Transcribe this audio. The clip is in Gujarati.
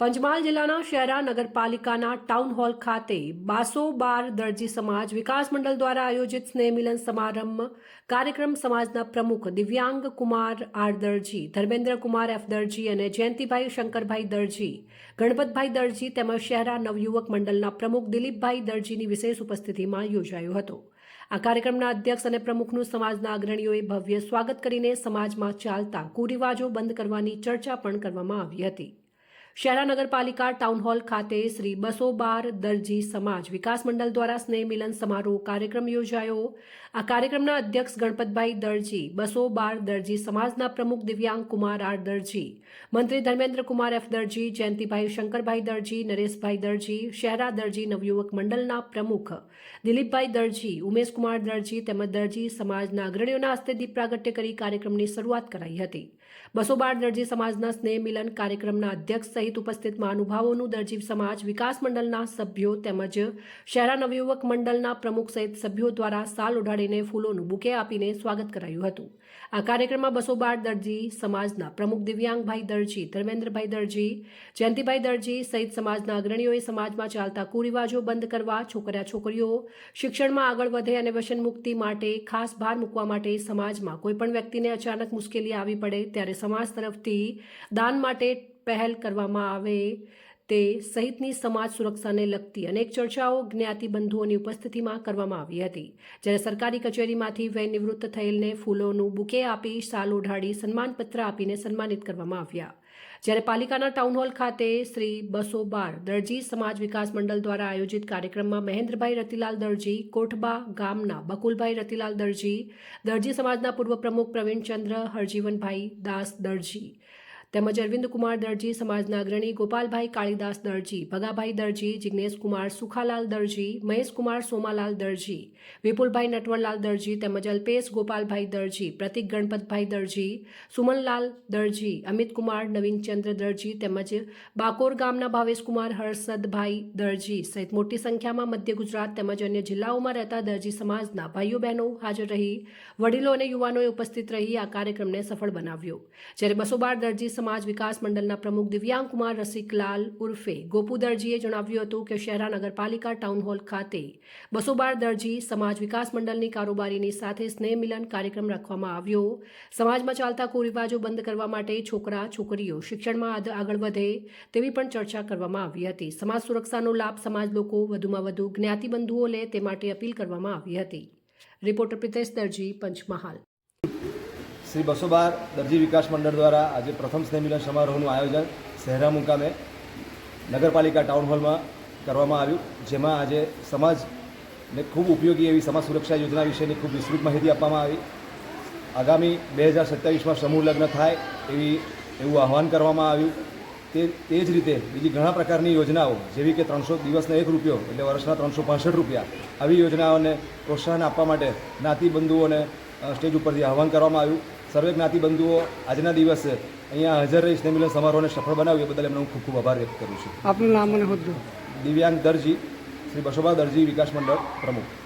પંચમહાલ જિલ્લાના શહેરા નગરપાલિકાના ટાઉન હોલ ખાતે બાસો બાર દરજી સમાજ વિકાસ મંડળ દ્વારા આયોજિત સ્નેહ મિલન સમારંભ કાર્યક્રમ સમાજના પ્રમુખ દિવ્યાંગ કુમાર આર દરજી, ધર્મેન્દ્ર કુમાર એફ દરજી અને જયંતિભાઈ શંકરભાઈ દરજી, ગણપતભાઈ દરજી તેમજ શહેરા નવયુવક મંડળના પ્રમુખ દિલીપભાઈ દરજીની વિશેષ ઉપસ્થિતિમાં યોજાયો હતો. આ કાર્યક્રમના અધ્યક્ષ અને પ્રમુખનું સમાજના અગ્રણીઓએ ભવ્ય સ્વાગત કરીને સમાજમાં ચાલતા કુરિવાજો બંધ કરવાની ચર્ચા પણ કરવામાં આવી હતી. શહેરા નગરપાલિકા ટાઉન હોલ ખાતે શ્રી બસો બાર દરજી સમાજ વિકાસ મંડળ દ્વારા સ્નેહ મિલન સમારોહ કાર્યક્રમ યોજાયો. આ કાર્યક્રમના અધ્યક્ષ ગણપતભાઈ દરજી બસો બાર દરજી સમાજના પ્રમુખ દિવ્યાંગ કુમાર આર દરજી, મંત્રી ધર્મેન્દ્ર કુમાર એફ દરજી, જયંતિભાઈ શંકરભાઈ દરજી, નરેશભાઈ દરજી, શહેરા દરજી નવયુવક મંડળના પ્રમુખ દિલીપભાઈ દરજી ઉમેશકુમાર દરજી તેમજ દરજી સમાજના અગ્રણીઓના હસ્તે દીપ પ્રાગટ્ય કરી કાર્યક્રમની શરૂઆત કરાઈ હતી. બસો બાર દરજી સમાજના સ્નેહ મિલન કાર્યક્રમના અધ્યક્ષ સહિત ઉપસ્થિત મહાનુભાવોનું દરજીવ સમાજ વિકાસ મંડળના સભ્યો તેમજ શહેરા નવયુવક મંડળના પ્રમુખ સહિત સભ્યો દ્વારા સાલ ઓઢાડીને ફૂલોનું બુકે આપીને સ્વાગત કરાયું હતું. આ કાર્યક્રમમાં બસો બાર દરજી, સમાજના પ્રમુખ દિવ્યાંગભાઈ દરજી, ધર્મેન્દ્રભાઈ દરજી, જયંતિભાઈ દરજી સહિત સમાજના અગ્રણીઓએ સમાજમાં ચાલતા કુરિવાજો બંધ કરવા, છોકરા છોકરીઓ શિક્ષણમાં આગળ વધે અને વ્યસન મુક્તિ માટે ખાસ ભાર મૂકવા માટે સમાજમાં કોઈપણ વ્યક્તિને અચાનક મુશ્કેલી આવી પડે ત્યારે સમાજ તરફથી દાન માટે પહેલ કરવામાં આવે તે સહિતની સમાજ સુરક્ષાને લગતી અનેક ચર્ચાઓ જ્ઞાતિ બંધુઓની ઉપસ્થિતિમાં કરવામાં આવી હતી. જ્યારે સરકારી કચેરીમાંથી વય નિવૃત્ત થયેલને ફૂલોનું બુકે આપી શાલ ઓઢાડી સન્માનપત્ર આપીને સન્માનિત કરવામાં આવ્યા. જ્યારે પાલિકાના ટાઉન હોલ ખાતે શ્રી બસો બાર દરજી સમાજ વિકાસ મંડળ દ્વારા આયોજિત કાર્યક્રમમાં મહેન્દ્રભાઈ રતિલાલ દરજી, કોઠબા ગામના બકુલભાઈ રતિલાલ દરજી દરજી સમાજના પૂર્વ પ્રમુખ પ્રવીણચંદ્ર હરજીવનભાઈ દાસ દરજી તેમજ અરવિંદ કુમાર દરજી સમાજના અગ્રણી, ગોપાલભાઈ કાળીદાસ દરજી, ભગાભાઈ દરજી જિગ્નેશ કુમાર સુખાલાલ દરજી, મહેશકુમાર સોમાલાલ દરજી, વિપુલભાઈ નટવરલાલ દરજી તેમજ અલ્પેશ ગોપાલભાઈ દરજી, પ્રતિક ગણપતભાઈ દરજી, સુમનલાલ દરજી, અમિતકુમાર, નવીનચંદ્ર દરજી તેમજ બાકોર ગામના ભાવેશકુમાર, હર્ષદભાઈ દરજી સહિત મોટી સંખ્યામાં મધ્ય ગુજરાત તેમજ અન્ય જિલ્લાઓમાં રહેતા દરજી સમાજના ભાઈઓ બહેનો હાજર રહી, વડીલો અને યુવાનોએ ઉપસ્થિત રહી આ કાર્યક્રમને સફળ બનાવ્યો. જ્યારે બસો બાર દરજી સમાજ વિકાસ મંડળના પ્રમુખ દિવ્યાંગ કુમાર રસિકલાલ ઉર્ફે ગોપુ દરજીએ જણાવ્યું હતું કે શહેરા નગરપાલિકા ટાઉન હોલ ખાતે બસો બાર દરજી સમાજ વિકાસ મંડળની કારોબારીની સાથે સ્નેહ મિલન કાર્યક્રમ રાખવામાં આવ્યો. સમાજમાં ચાલતા કુરિવાજો બંધ કરવા માટે છોકરા, છોકરીઓ શિક્ષણમાં આગળ વધે તેવી પણ ચર્ચા કરવામાં આવી હતી. સમાજ સુરક્ષાનો લાભ સમાજ લોકો વધુમાં વધુ જ્ઞાતિબંધુઓ લે તે માટે અપીલ કરવામાં આવી હતી. રિપોર્ટર પ્રિતેશ દરજી, પંચમહાલ. શ્રી બસો બાર દરજી વિકાસ મંડળ દ્વારા આજે પ્રથમ સ્નેહમિલન સમારોહનું આયોજન શહેરા મુકામે નગરપાલિકા ટાઉન હોલમાં કરવામાં આવ્યું, જેમાં આજે સમાજને ખૂબ ઉપયોગી એવી સમાજ સુરક્ષા યોજના વિશેની ખૂબ વિસ્તૃત માહિતી આપવામાં આવી. આગામી બે હજાર સત્યાવીસમાં સમૂહ લગ્ન થાય એવી એવું આહવાન કરવામાં આવ્યું. તે તે જ રીતે બીજી ઘણા પ્રકારની યોજનાઓ, જેવી કે ત્રણસો દિવસના એક રૂપિયો એટલે વર્ષના ત્રણસો પાસઠ રૂપિયા, આવી યોજનાઓને પ્રોત્સાહન આપવા માટે જ્ઞાતિબંધુઓને સ્ટેજ ઉપરથી આહવાન કરવામાં આવ્યું. સર્વે જ્ઞાતિબંધુઓ આજના દિવસે અહીંયા હાજર રહી સ્નેહમિલન સમારોહને સફળ બનાવ્યું એ બદલ એમનો હું ખૂબ ખૂબ આભાર વ્યક્ત કરું છું. આપનું નામ અને હોદ્દો. દિવ્યાંગ દરજી શ્રી બસોબા દરજી વિકાસ મંડળ પ્રમુખ.